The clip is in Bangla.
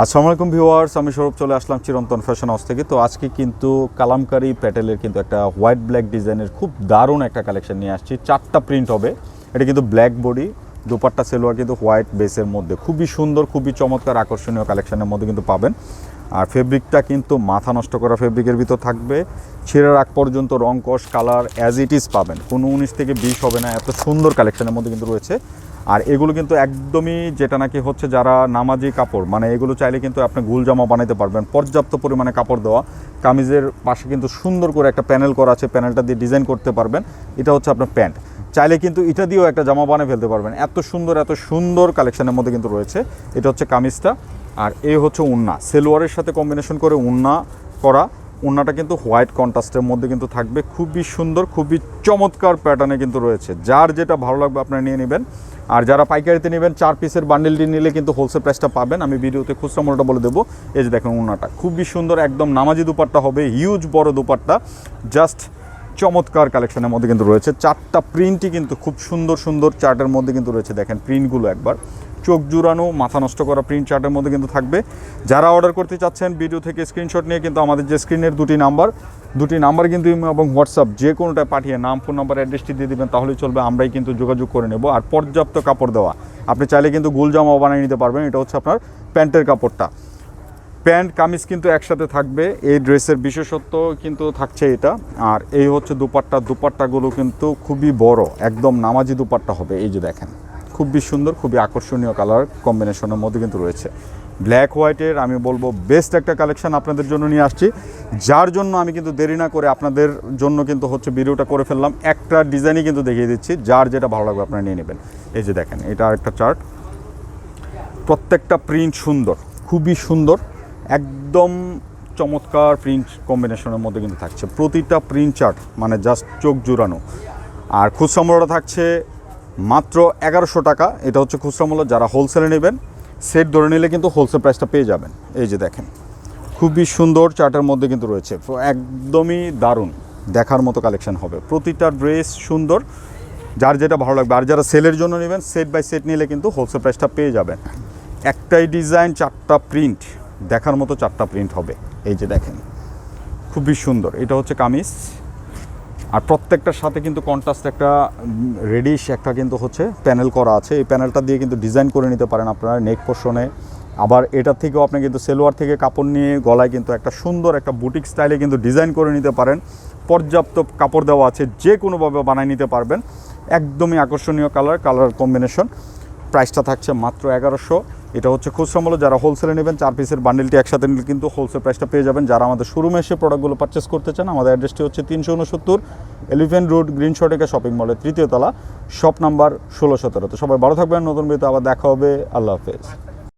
আসসালামু আলাইকুম ভিউয়ার্স, আমি সৌরভ চলে আসলাম চিরন্তন ফ্যাশন হাউস থেকে। তো আজকে কিন্তু কালামকারি প্যাটেলের কিন্তু একটা হোয়াইট ব্ল্যাক ডিজাইনের খুব দারুণ একটা কালেকশন নিয়ে আসছি। চারটা প্রিন্ট হবে, এটা কিন্তু ব্ল্যাক বডি, দুপাট্টা সেলোয়ার কিন্তু হোয়াইট বেসের মধ্যে। খুবই সুন্দর, খুবই চমৎকার, আকর্ষণীয় কালেকশনের মধ্যে কিন্তু পাবেন। আর ফেব্রিকটা কিন্তু মাথা নষ্ট করা ফেব্রিকের ভিতর থাকবে। ছেঁড়ার আগ পর্যন্ত রং কস কালার অ্যাজ ইট ইজ পাবেন। কোনো উনিশ থেকে বিশ হবে না, এত সুন্দর কালেকশনের মধ্যে কিন্তু রয়েছে। আর এগুলো কিন্তু একদমই যেটা নাকি হচ্ছে যারা নামাজি কাপড় মানে এগুলো চাইলে কিন্তু আপনি গুল জামা বানাইতে পারবেন। পর্যাপ্ত পরিমাণে কাপড় দেওয়া। কামিজের পাশে কিন্তু সুন্দর করে একটা প্যানেল করা আছে, প্যানেলটা দিয়ে ডিজাইন করতে পারবেন। এটা হচ্ছে আপনার প্যান্ট। চাইলে কিন্তু এটা দিয়েও একটা জামা বানিয়ে ফেলতে পারবেন। এত সুন্দর এত সুন্দর কালেকশনের মধ্যে কিন্তু রয়েছে। এটা হচ্ছে কামিজটা। আর এই হচ্ছে উন্না। সেলোয়ারের সাথে কম্বিনেশন করে উন্না করা। উন্নাটা কিন্তু হোয়াইট কন্ট্রাস্টের মধ্যে কিন্তু থাকবে। খুবই সুন্দর, খুবই চমৎকার প্যাটার্নে কিন্তু রয়েছে। যার যেটা ভালো লাগবে আপনারা নিয়ে নেবেন। আর যারা পাইকারিতে নেবেন, চার পিসের বান্ডেলটি নিলে কিন্তু হোলসেল প্রাইসটা পাবেন। আমি ভিডিওতে খুচরা মূল্যটা বলে দেবো। এই যে দেখুন উন্নাটা খুবই সুন্দর, একদম নামাজি দুপাট্টা হবে হিউজ বড় দুপাট্টা। জাস্ট চমৎকার কালেকশনের মধ্যে কিন্তু রয়েছে। চারটা প্রিন্টই কিন্তু খুব সুন্দর সুন্দর চার্টের মধ্যে কিন্তু রয়েছে। দেখেন প্রিন্টগুলো একবার। চোখ জুড়ানো, মাথা নষ্ট করা প্রিন্ট চার্টের মধ্যে কিন্তু থাকবে। যারা অর্ডার করতে চাচ্ছেন ভিডিও থেকে স্ক্রিনশট নিয়ে কিন্তু আমাদের যে স্ক্রিনের দুটি নাম্বার দুটি নাম্বার কিন্তু এবং হোয়াটসঅ্যাপ, যে কোনোটা পাঠিয়ে নাম, ফোন নাম্বার, অ্যাড্রেসটি দিয়ে দেবেন তাহলেই চলবে, আমরাই কিন্তু যোগাযোগ করে নেব। আর পর্যাপ্ত কাপড় দেওয়া, আপনি চাইলে কিন্তু গোল জামাও বানিয়ে নিতে পারবেন, এটা হচ্ছে আপনার প্যান্টের কাপড়টা। প্যান্ট, কামিজ কিন্তু একসাথে থাকবে, এই ড্রেসের বিশেষত্ব কিন্তু থাকছে এটা। আর এই হচ্ছে দুপাট্টা, দুপাট্টাগুলো কিন্তু খুবই বড়, একদম নামাজি দুপাট্টা হবে, এই যে দেখেন। খুবই সুন্দর, খুবই আকর্ষণীয় কালার কম্বিনেশনের মধ্যে কিন্তু রয়েছে। ব্ল্যাক হোয়াইটের আমি বলব বেস্ট একটা কালেকশান আপনাদের জন্য নিয়ে আসছি। যার জন্য আমি কিন্তু দেরি না করে আপনাদের জন্য কিন্তু হচ্ছে ভিডিওটা করে ফেললাম। একটা ডিজাইনই কিন্তু দেখিয়ে দিচ্ছি, যার যেটা ভালো লাগবে আপনারা নিয়ে নেবেন। এই যে দেখেন, এটা একটা চার্ট প্রত্যেকটা প্রিন্ট সুন্দর, খুবই সুন্দর, একদম চমৎকার প্রিন্ট কম্বিনেশনের মধ্যে কিন্তু থাকছে। প্রতিটা প্রিন্ট চার্ট মানে জাস্ট চোখ জুড়ানো। আর খুচরা মূল্যটা থাকছে মাত্র এগারোশো টাকা। এটা হচ্ছে খুচরা মূল্য, যারা হোলসেলে নেবেন সেট ধরে নিলে কিন্তু হোলসেল প্রাইসটা পেয়ে যাবেন। এই যে দেখেন, খুবই সুন্দর চার্টের মধ্যে কিন্তু রয়েছে। একদমই দারুণ, দেখার মতো কালেকশন হবে। প্রতিটা ড্রেস সুন্দর, যার যেটা ভালো লাগবে। আর যারা সেলের জন্য নেবেন সেট বাই সেট নিলে কিন্তু হোলসেল প্রাইসটা পেয়ে যাবেন। একটাই ডিজাইন চারটা প্রিন্ট দেখার মতো চারটা প্রিন্ট হবে। এই যে দেখেন, খুবই সুন্দর। এটা হচ্ছে কামিজ। আর প্রত্যেকটার সাথে কিন্তু কন্ট্রাস্ট একটা রেডিশ একটা কিন্তু হচ্ছে প্যানেল করা আছে। এই প্যানেলটা দিয়ে কিন্তু ডিজাইন করে নিতে পারেন আপনারা নেক পোর্শনে আবার এটার থেকেও আপনি কিন্তু সেলোয়ার থেকে কাপড় নিয়ে গলায় কিন্তু একটা সুন্দর একটা বুটিক স্টাইলে কিন্তু ডিজাইন করে নিতে পারেন। পর্যাপ্ত কাপড় দেওয়া আছে, যে কোনোভাবে বানায় নিতে পারবেন। একদমই আকর্ষণীয় কালার কালার কম্বিনেশন প্রাইসটা থাকছে মাত্র এগারোশো। এটা হচ্ছে খুচরা মূল্য। যারা হোলসেলে নেবেন, চার পিসের বান্ডেলটি একসাথে নিলে কিন্তু হোলসেল প্রাইসটা পেয়ে যাবেন। যারা আমাদের শোরুমে এসে প্রোডাক্টগুলো পারচেস করতে চান, আমাদের অ্যাড্রেসটি হচ্ছে তিনশো উনসত্তর এলিফেন্ট রোড গ্রিন শটেকা শপিং মলের তৃতীয় তলা শপ নাম্বার ষোলো সতেরো। তো সবাই ভালো থাকবেন। নতুন বিয়েতে আবার দেখা হবে। আল্লাহ হাফেজ।